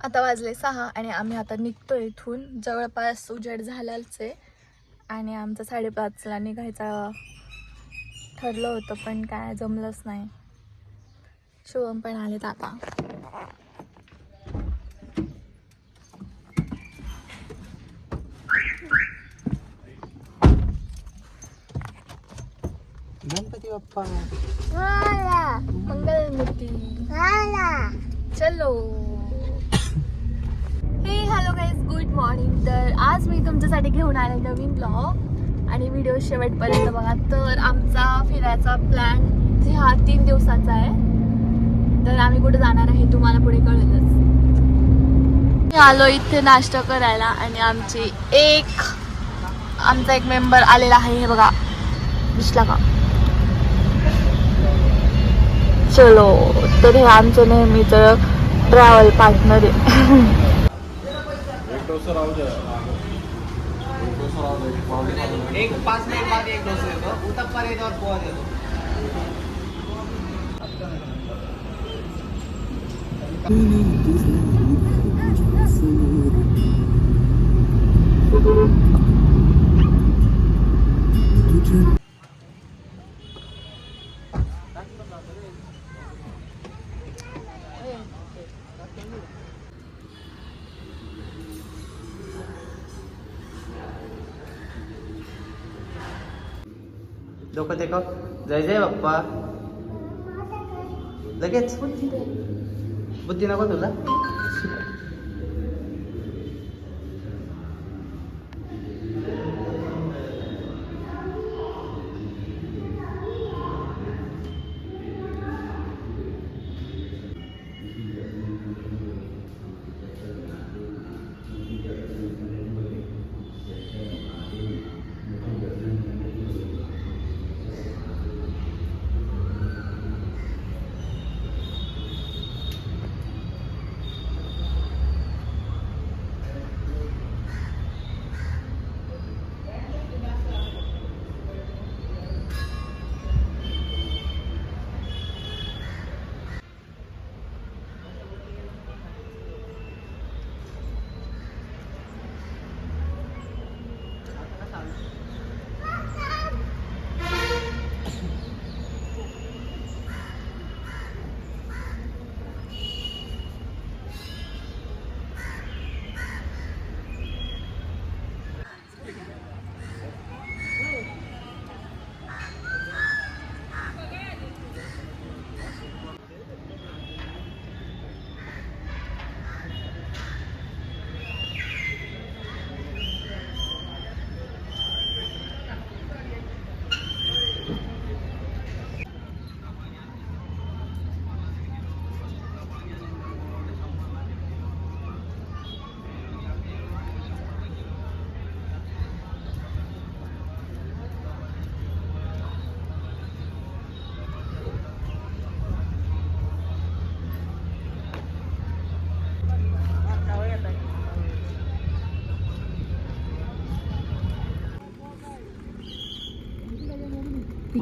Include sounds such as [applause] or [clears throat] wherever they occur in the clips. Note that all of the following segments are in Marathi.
आता वाजले सहा आणि आम्ही आता निघतो इथून. जवळपास उजेड झालाच आहे आणि आमचं साडेपाचला निघायचं ठरलं होतं पण काय जमलंच नाही. शिवम पण आलेत आता. गणपती बाप्पा. मंगलमूर्ती. चलो. हे हॅलो गाईज गुड मॉर्निंग तर आज मी तुमच्यासाठी घेऊन आले नवीन ब्लॉग आणि व्हिडिओ शेवटपर्यंत बघा. तर आमचा फिरायचा प्लॅन जे हा तीन दिवसाचा आहे. तर आम्ही कुठे जाणार आहे तुम्हाला पुढे कळेलच. मी आलो इथे नाश्ता करायला आणि आमची एक आमचा एक मेंबर आलेला आहे हे बघा. दिसला का? चलो तर हे आमचं नेहमीचं ट्रॅव्हल पार्टनर आहे. [laughs] एक पाच मिनिट बाद एक डोसा येतो. उत्तप्पा येतो और पोहा देतो जय जय बाप्पा. लगेच. बुद्धी नको तुला.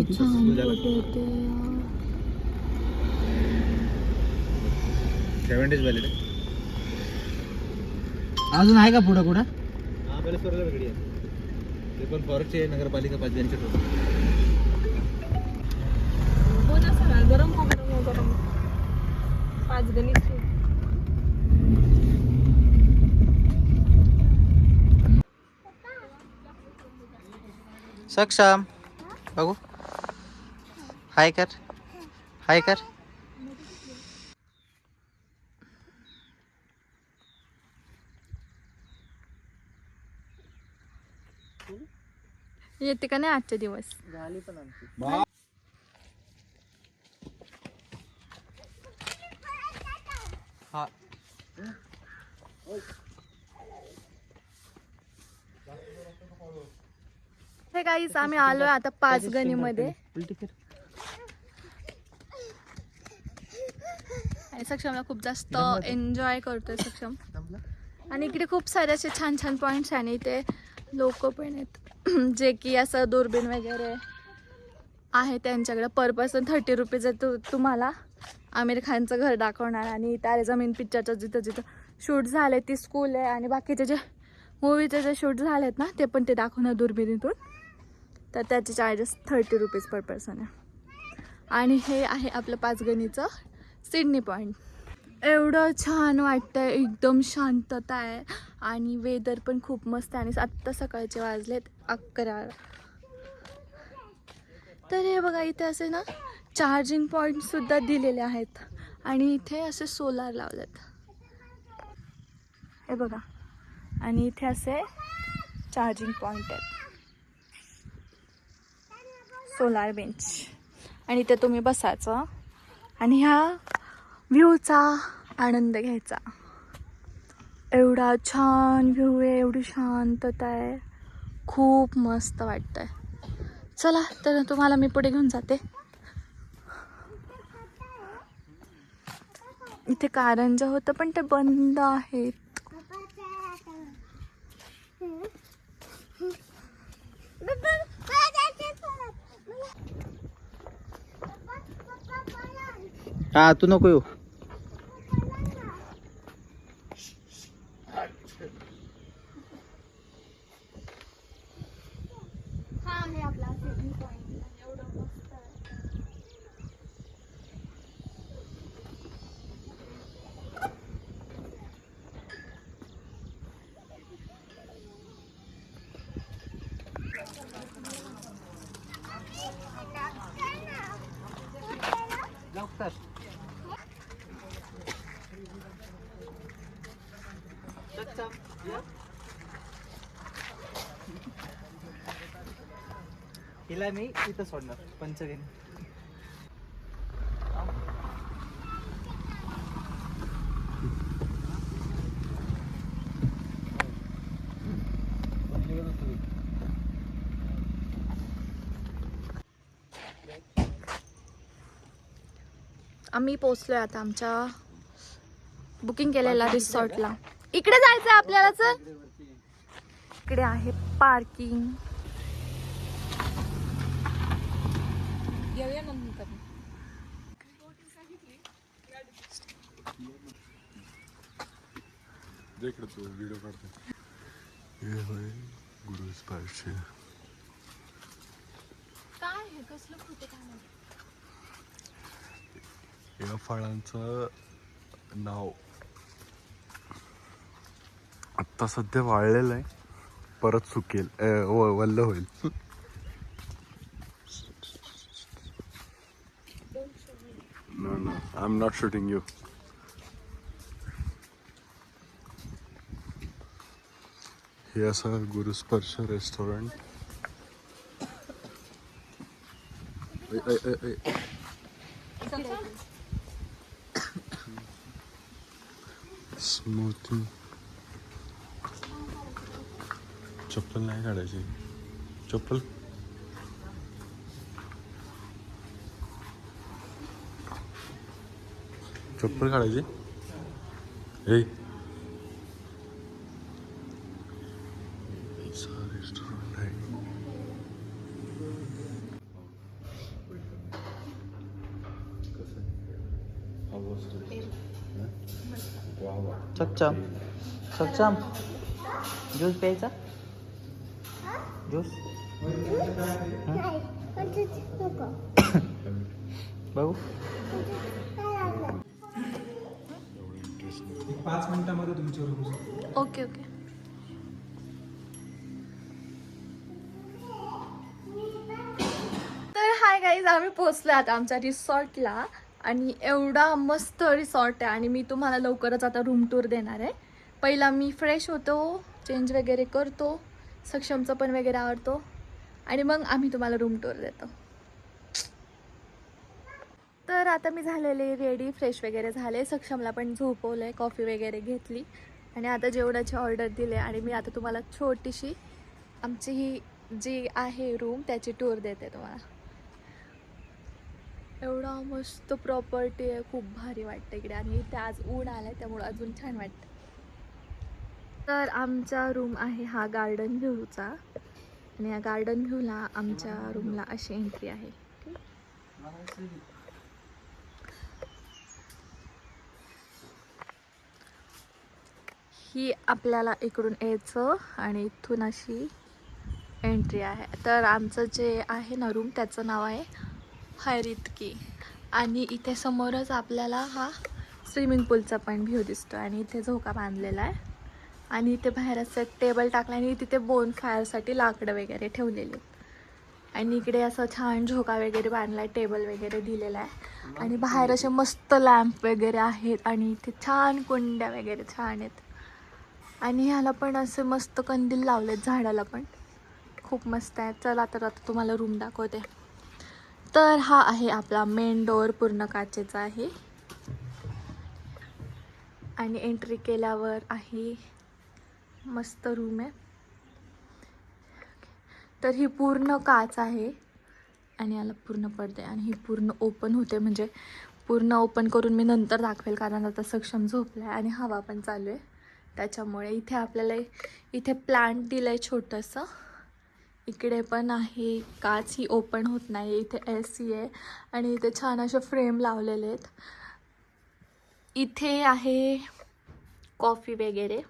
किती छान फोटो येते सेव्हन्टीज व्हॅलिड अजून आहे का पुढं कुठं? महाबळेश्वरला वेगळी आहे. ते पण फॉरेस्टची आहे नगरपालिका गरम हो गरम हो गरम. पाच सक्षम बघू. हाय कर हाय कर येते का नाही आजचे दिवस? झाली पण आमची हा. हे काहीच आम्ही आलोय आता पाच गणीमध्ये उलटी कर आणि सक्षमला खूप जास्त एन्जॉय करतोय सक्षम? आणि इकडे खूप सारे असे छान छान पॉईंट्स आणि इथे लोक पण आहेत. [clears throat] जे की असं दुर्बीण वगैरे आहे त्यांच्याकडे. पर पर्सन थर्टी रुपीज आहे तू तुम्हाला. आमिर खानचं घर दाखवणार आणि तारे जमीन पिक्चरचं जिथं जिथं शूट झाले ती स्कूल आहे आणि बाकीचे जे मूवीचे जे शूट झालेत ना ते पण ते दाखवणार दुर्बिणीतून तर त्याचे charges thirty rupees per person आहे. आणि हे आहे आपलं पाचगणीचं सिडनी पॉईंट एवढं छान वाटतं एकदम शांतता आहे आणि वेदर पण खूप मस्त आहे आणि आत्ता सकाळचे वाजलेत अकरा. तर हे बघा इथे असे ना चार्जिंग पॉईंटसुद्धा दिलेले आहेत आणि इथे असे सोलार लावलेत. हे बघा आणि इथे असे चार्जिंग पॉईंट आहेत. सोलार बेंच आणि इथे तुम्ही बसायचं. आणि ह्या व्ह्यूचा आनंद घ्यायचा. एवढा छान व्ह्यू आहे एवढी शांतता आहे. खूप मस्त वाटतंय. चला तर तुम्हाला मी पुढे घेऊन जाते. इथे कारंजा होतं पण ते बंद आहेत. हा तू नको येऊ. हिला मी इथं सोडणार पंचगणी. आम्ही पोचलोय आता आमच्या बुकिंग केलेल्या रिसॉर्टला इकडे जायचं आपल्याला इकडे आहे पार्किंग तू व्हिडिओ काढतो. हे होय गुरु स्पर्श काय हे? कसलं फोटो काय या फळांचं नाव. आत्ता सध्या वाळलेलं आहे. परत सुकेल. व- वल्ल होईल. No no I am not shooting you हे असं गुरुस्पर्श रेस्टॉरंट ऐ, चप्पल नाही काढायची. चप्पल. चप्पल काढायची. ए. रेस्टॉरंट आहे. ज्यूस प्यायचा? ज्यूस भाऊ [coughs] पाच मिनिटामध्ये तुमच्यावर ओके ओके तर हाय गाईज आम्ही पोचलो आता आमच्या रिसॉर्टला आणि एवढा मस्त रिसॉर्ट आहे आणि मी तुम्हाला लवकरच आता रूम टूर देणार आहे. पहिला मी फ्रेश होतो चेंज वगैरे करतो. सक्षमचं पण वगैरे आवडतो. आणि मग आम्ही तुम्हाला रूम टूर देतो. तर आता मी झालेले रेडी फ्रेश वगैरे झाले. सक्षमला पण झोपवलं आहे कॉफी वगैरे घेतली. आणि आता जेवणाची ऑर्डर दिले आणि मी आता तुम्हाला छोटीशी आमची ही जी आहे रूम त्याची टूर देते तुम्हाला. एवढा मस्त प्रॉपर्टी आहे. खूप भारी वाटतं इकडे. आणि इथे आज ऊन आलं आहे त्यामुळं अजून छान वाटतं. तर आमचा रूम आहे हा गार्डन व्ह्यूचा आणि या गार्डन व्ह्यूला आमच्या रूमला अशी एंट्री आहे. ही आपल्याला इकडून यायचं आणि इथून अशी एंट्री आहे. तर आमचं जे आहे ना रूम त्याचं नाव आहे हरितकी. आणि इथे समोरच आपल्याला हा स्विमिंग पूलचा पण व्ह्यू दिसतो आणि इथे झोका बांधलेला आहे. आणि इथे बाहेर असं टेबल टाकला आणि तिथे बोन फायरसाठी लाकडं वगैरे ठेवलेले आहेत. आणि इकडे असं छान झोका वगैरे बांधला आहे टेबल वगैरे दिलेला आहे. आणि बाहेर असे मस्त लॅम्प वगैरे आहेत आणि इथे छान कुंड्या वगैरे छान आहेत. आणि ह्याला पण असे मस्त कंदील लावलेत झाडाला पण. खूप मस्त आहे चला तर आता तुम्हाला रूम दाखवते. तर हा आहे आपला मेन डोअर पूर्ण काचेचा आहे. आणि एंट्री केल्यावर आहे मस्त रूम आहे. तर ही पूर्ण काच आहे. आणि याला पूर्ण पडते आणि ही पूर्ण ओपन होते. म्हणजे पूर्ण ओपन करून मी नंतर दाखवेल कारण आता सक्षम झोपला आहे आणि हवा पण चालू आहे. त्याच्यामुळे इथे आपल्याला इथे प्लांट दिलं आहे छोटंसं. इकडे पण आहे. काच ही ओपन होत नाही इथे ए सी आहे. आणि इथे छान असे फ्रेम लावलेले आहेत. इथे आहे कॉफी वगैरे.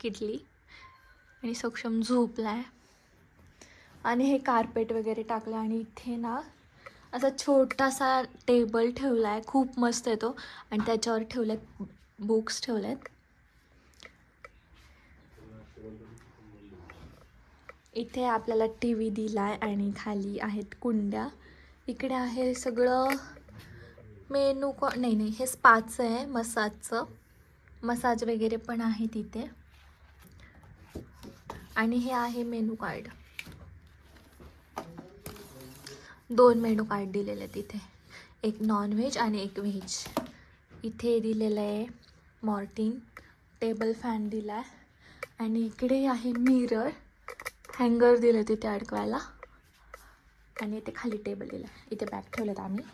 किटली आणि सक्षम झोपला आहे आणि हे कार्पेट वगैरे टाकलं आणि इथे ना असा छोटासा टेबल ठेवला आहे खूप मस्त आहे तो. आणि त्याच्यावर ठेवलेत बुक्स ठेवलेत इथे आपल्याला टी व्ही दिला आहे आणि खाली आहेत कुंड्या. इकडे आहे सगळं मेनू को नाही नाही हे स्पाचं आहे मसाजचं. मसाज वगैरे पण आहे तिथे. आणि हे आहे मेनू कार्ड. दोन मेनू कार्ड दिलेले आहेत इथे. एक नॉनव्हेज आणि एक व्हेज इथे दिलेलं आहे मॉर्टिन टेबल फॅन दिला आहे आणि इकडे आहे मिरर हँगर दिलं तिथे अडकवायला. आणि इथे खाली टेबल दिला इथे बॅग ठेवलेत आम्ही.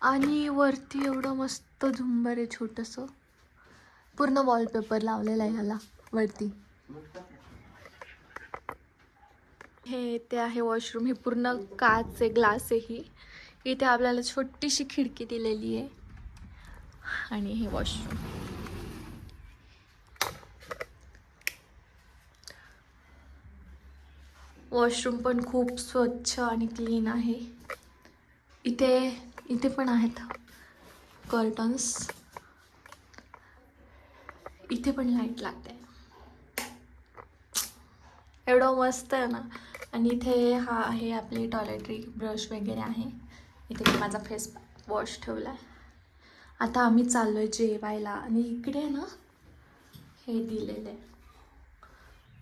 आणि वरती एवढं मस्त झुंबर आहे छोटंसं. पूर्ण वॉलपेपर लावलेला आहे ह्याला वरती. हे ते आहे वॉशरूम हे पूर्ण काच आहे ग्लास आहे ही. इथे आपल्याला छोटीशी खिडकी दिलेली आहे. आणि हे वॉशरूम वॉशरूम पण खूप स्वच्छ आणि क्लीन आहे. इथे इथे पण आहेत कर्टन्स इथे पण लाइट लागते. एवढं मस्त आहे ना. आणि इथे हा आहे आपली टॉयलेटरी ब्रश वगैरे आहे. इथे मी माझा फेस वॉश ठेवला आहे आता आम्ही चाललो आहे जेवायला. आणि इकडे ना हे दिलेलं आहे.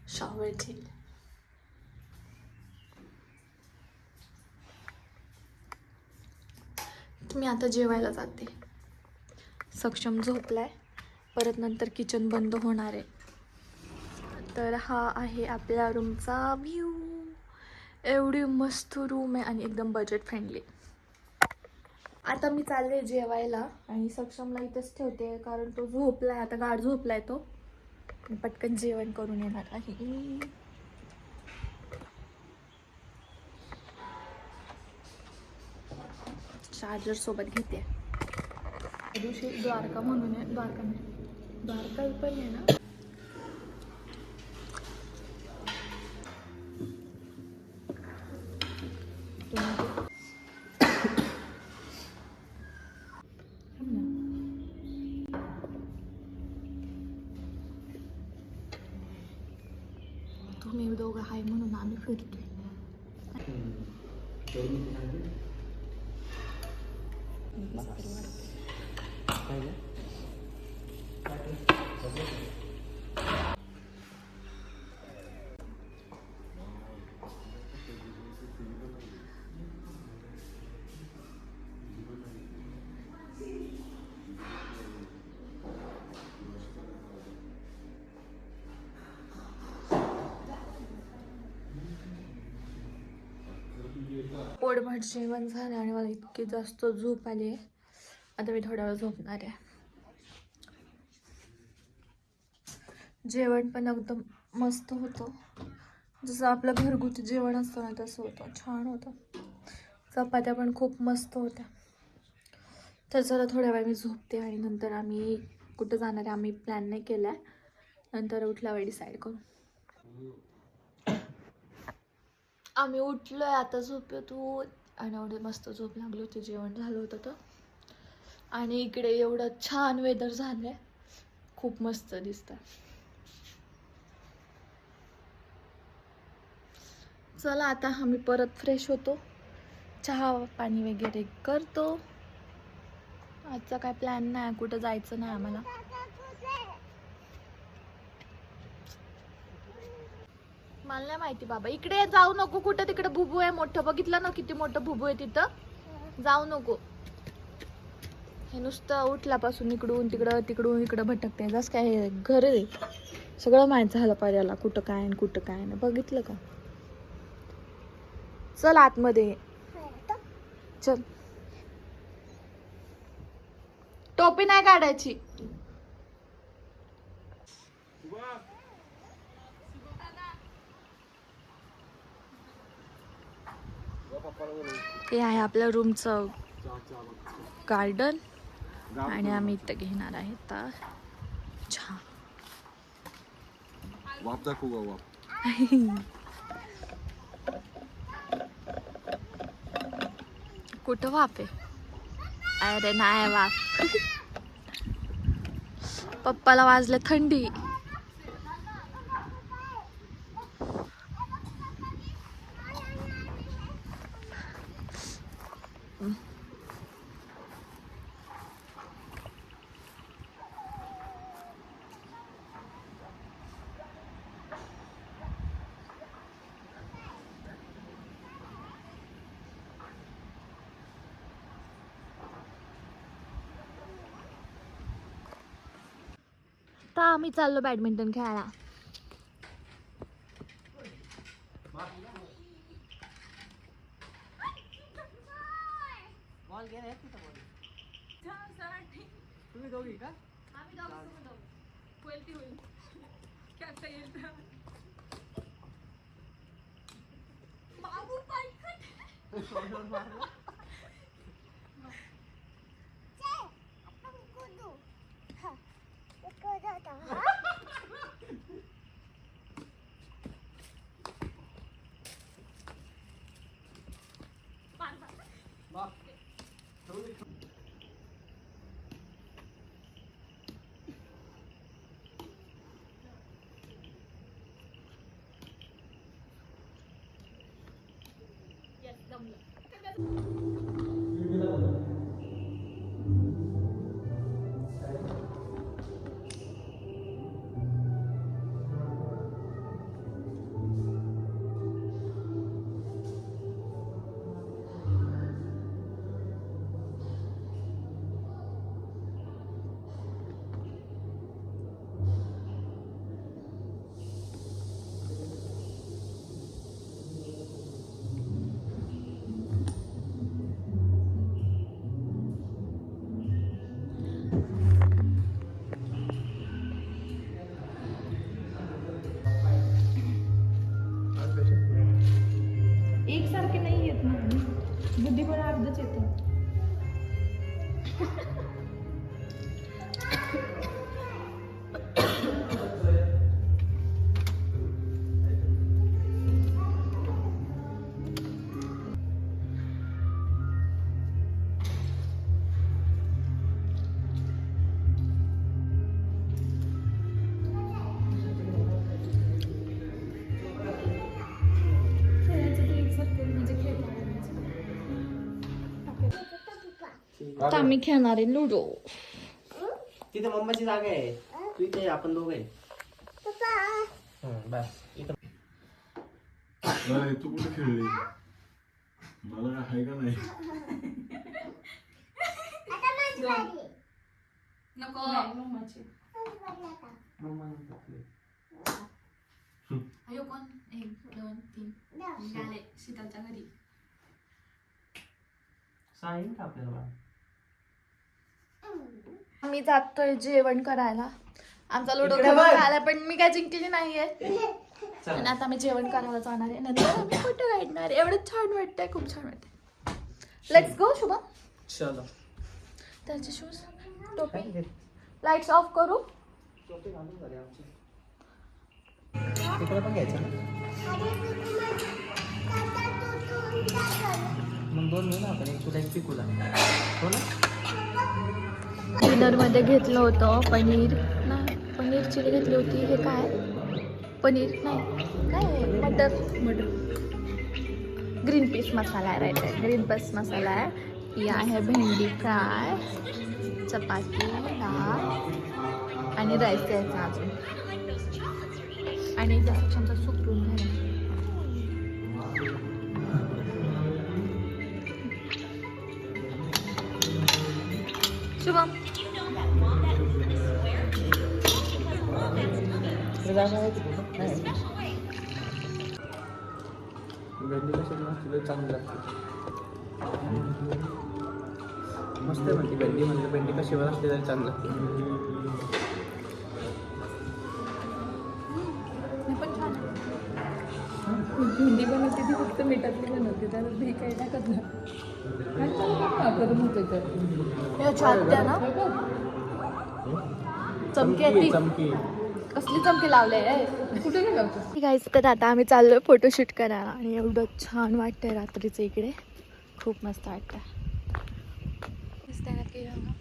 शॉवर जेल मी आता जेवायला जाते. सक्षम झोपलाय. परत नंतर किचन बंद होणार आहे. तर हा आहे आपल्या रूमचा व्ह्यू एवढी मस्त रूम आहे आणि एकदम बजेट फ्रेंडली आता मी चालले जेवायला आणि सक्षमला इथेच ठेवते कारण तो झोपलाय आता गाढ झोपलाय तो. पटकन जेवण करून येणार आहे. चार्जर सोबत घेते. दिवशी द्वारका म्हणून आहे द्वारका द्वारका पण आहे ना? पोटभर जेवण झालं आणि मला इतकी जास्त झोप आली. आहे आता मी थोड्या वेळ झोपणार आहे. जेवण पण एकदम मस्त होतं. जसं आपलं घरगुती जेवण असतं ना तसं होतं. छान होतं. चपात्या पण खूप मस्त होत्या. तर चला थोड्या वेळ मी झोपते आणि नंतर आम्ही कुठं जाणार आहे आम्ही प्लॅन नाही केलाय. नंतर उठल्यावर डिसाईड करू. आम्ही उठलो आहे आता झोपेतून आणि एवढे मस्त झोप लागली होती जेवण झालं होतं तर. आणि इकडे एवढं छान वेदर झालं आहे खूप मस्त दिसतं चला आता आम्ही परत फ्रेश होतो. चहा पाणी वगैरे करतो. आजचा काय प्लॅन नाही कुठं जायचं नाही आम्हाला. मला नाही माहिती बाबा. इकडे जाऊ नको कुठं तिकडे भुबू आहे मोठं. बघितलं ना किती मोठं भुबू आहे तिथं. जाऊ नको. हे नुसतं उठल्यापासून इकडून तिकडं तिकडून इकडं भटकते जस काय हे घर आहे. सगळं माहीत झालं पाहिजे कुठं काय कुठं काय नाही. बघितलं का? चल आतमध्ये. ये. चल. टोपी नाही काढायची. हे आहे आपल्या रूमचं गार्डन आणि आम्ही इथं घेणार आहे तर. छान. वाप दाखवू का वाप [laughs] कुठं वापे आहे अरे नाही वाप पप्पाला वाजलं थंडी. तर आम्ही चाललो बॅडमिंटन खेळायला. Well. तर आम्ही खेळणार आहे लुडो. तिथे मम्माची जागा आहे. तू इथे आपण दोघं आहे हं, बस. इथं. नाही तू कुठे खेळली? मला काय आहे का नाही? नको. मम्मा नंतर. अयो कोण? एक दोन तीन. निघाले. शीतलच्या घरी. सांगेल का आपल्याला? मी जातोय जेवण करायला. आमचा लुडो इकडे खेळ बघ. झाला पण मी काय जिंकलेली नाहीये. आणि आता मी जेवण करायला जाणार आहे. नंतर आम्ही कुठे काढणार आहे. एवढं छान वाटतंय खूप छान वाटतंय. Let's go Shubham. चलो. त्याचे शूज टोपी. लाईट्स ऑफ करू. मग दोन घेऊ ना आपण एक तुला एक पिकूला हो ना? डिनरमध्ये घेतलं होतं पनीर. नाही पनीर चिली घेतली होती. हे काय? पनीर. नाही काय? मटर. मटर. ग्रीन पीस मसाला आहे राईट आहे ग्रीन पीस मसाला आहे. ही आहे भेंडी फ्राय चपाती डाळ आणि राईस द्यायचा अजून. आणि जास्त चमचा सूप पिऊन घ्यायला शुभम तुला जागा आहे तिथे? आहे. भेंडी कशी तुला चांगली लागते मस्त आहे म्हणते भेंडी म्हणजे भेंडी कशी वर असली तरी चांगलं लागते भेंडी बनवते ती फक्त मिठातली बनवते त्याला दही काही टाकत नाही आत्या ना? चमकी आहे ती. चमकी कसली चमकी लावले कुठे गाईज तर आता आम्ही चाललोय फोटोशूट करायला आणि एवढं छान वाटतंय रात्रीचं इकडे. खूप मस्त वाटतंय. हा.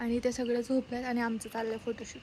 आणि ते सगळं झोपल्यात आणि आमचं चाललंय फोटोशूट